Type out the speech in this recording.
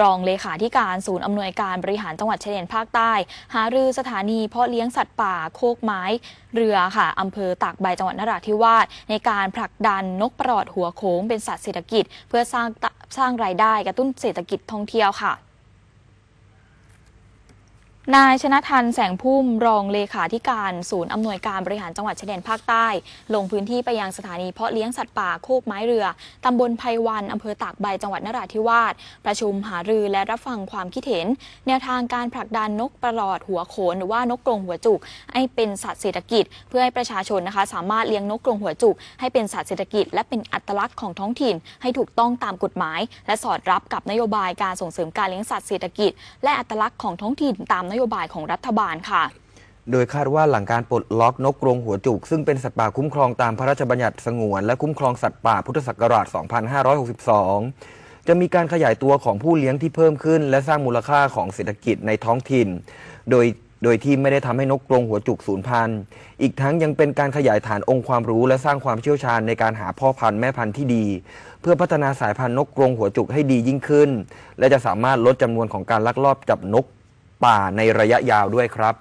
รองเลขาธิการศูนย์อำนวยการบริหารจังหวัดชายแดนภาคใต้ หารือสถานีเพาะเลี้ยงสัตว์ป่าโคกไม้เรือค่ะอำเภอตากใบจังหวัดนราธิวาสในการผลักดันนกปลอดหัวโค้งเป็นสัตว์เศรษฐกิจ เพื่อสร้างสร้างรายได้กระตุ้นเศรษฐกิจท่องเที่ยวค่ะ นายชนะทันแสงพุ่มรองเลขาธิการ ศูนย์อำนวยการบริหารจังหวัดชายแดนภาคใต้ ลงพื้นที่ไปยังสถานีเพาะเลี้ยงสัตว์ป่าโคกไม้เรือ ตำบลไพวันอำเภอตากใบจังหวัดนราธิวาสประชุมหารือและรับฟังความคิดเห็น แนวทางการผลักดันนกประหลอดหัวโขนหรือว่านกกรงหัวจุก ให้เป็นสัตว์เศรษฐกิจ เพื่อให้ประชาชนนะคะ สามารถเลี้ยงนกกรงหัวจุก ให้เป็นสัตว์เศรษฐกิจ และเป็นอัตลักษณ์ของท้องถิ่น ให้ถูกต้องตามกฎหมาย และสอดรับกับนโยบายการส่งเสริมการเลี้ยงสัตว์เศรษฐกิจ และอัตลักษณ์ของท้องถิ่นตามนโยบายของรัฐบาลค่ะโดยคาดว่าหลังการปลดล็อกนกกรงหัวจุก ซึ่งเป็นสัตว์ป่าคุ้มครองตามพระราชบัญญัติสงวน และคุ้มครองสัตว์ป่าพุทธศักราช 2562 จะมีการขยายตัวของผู้เลี้ยงที่เพิ่มขึ้น และสร้างมูลค่าของเศรษฐกิจในท้องถิ่น โดยโดยที่ไม่ได้ทำให้นกกรงหัวจุกสูญพันธุ์ อีกทั้งยังเป็นการขยายฐานองค์ความรู้ และสร้างความเชี่ยวชาญในการหาพ่อพันธุ์แม่พันธุ์ที่ดี เพื่อพัฒนาสายพันธุ์นกกรงหัวจุกให้ดียิ่งขึ้น และจะสามารถลดจำนวนของการลักลอบจับนก ป่าในระยะยาวด้วยครับ